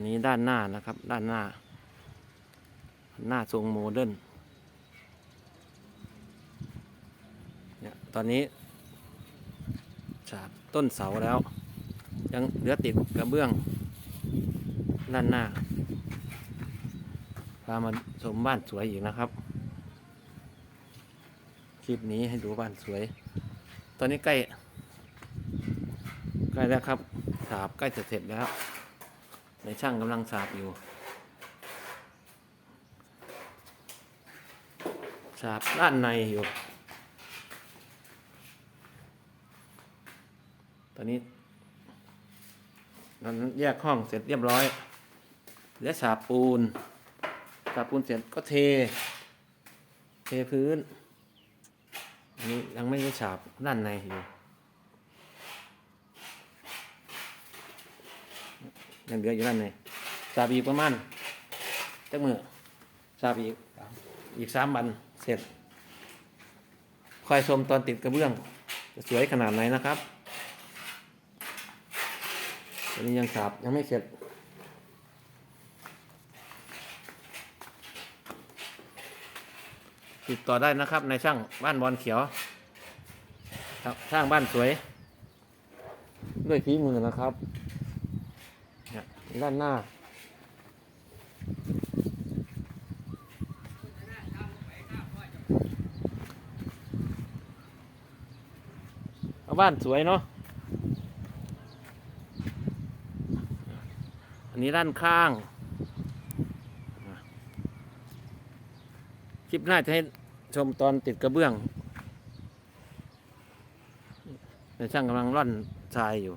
นนี้ด้านหน้านะครับ ด้านหน้า หน้าทรงโมเดิร์นเนี่ยตอนนี้ฉาบต้นเสาแล้ว ยังเหลือติดกระเบื้อง ด้านหน้าพามาชมบ้านสวยอีกนะครับ คลิปนี้ให้ดูบ้านสวย ตอนนี้ใกล้ ใกล้แล้วครับฉาบใกล้จะเสร็จแล้ว ในช่างกำลังฉาบอยู่ฉาบด้านในอยู่ ตอนนี้นั้นแยกห้องเสร็จเรียบร้อยเหลือฉาบปูนฉาบปูนเสร็จก็เท เทพื้น อันนี้ยังไม่ได้ฉาบด้านในอยู่ ยังเหลืออยู่ด้านในฉาบอีกประมาณจักมือฉาบอีกอีกสามวันเสร็จ คอยชมตอนติดกระเบื้องจะสวยขนาดไหนนะครับตอนนี้ยังฉาบยังไม่เสร็จติดต่อได้นะครับในช่างบ้านบอลเขียวครับช่างบ้านสวย ด้วยฝีมือนะครับ ด้านหน้า บ้านสวยเนาะ อันนี้ด้านข้าง คลิปหน้าจะให้ชมตอนติดกระเบื้องในช่างกำลังร่อนทรายอยู่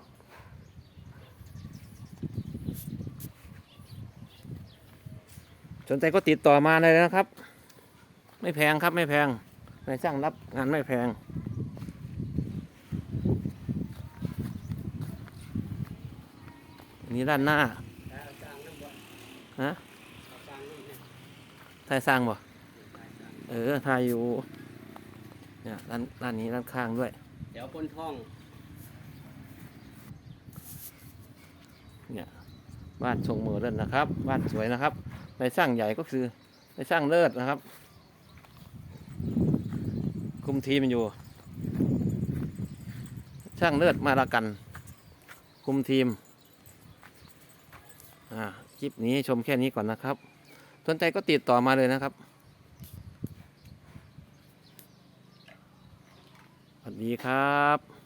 สนใจก็ติดต่อมาเลยนะครับ ไม่แพงครับไม่แพงในช่างรับงานไม่แพงอันนี้ด้านหน้าฮะทายสร้างบ่เออทายอยู่เนี่ยด้านด้านนี้ด้านข้างด้วย เดี๋ยวคนท่อง เนี่ย บ้านทรงโมเดิร์นนะครับ บ้านสวยนะครับ ในสร้างใหญ่ก็คือในสร้างเลิศนะครับ คุมทีมอยู่ช่างเลิศมาละกัน คุมทีมอ่าคลิปนี้ชมแค่นี้ก่อนนะครับสนใจก็ติดต่อมาเลยนะครับสวัสดีครับ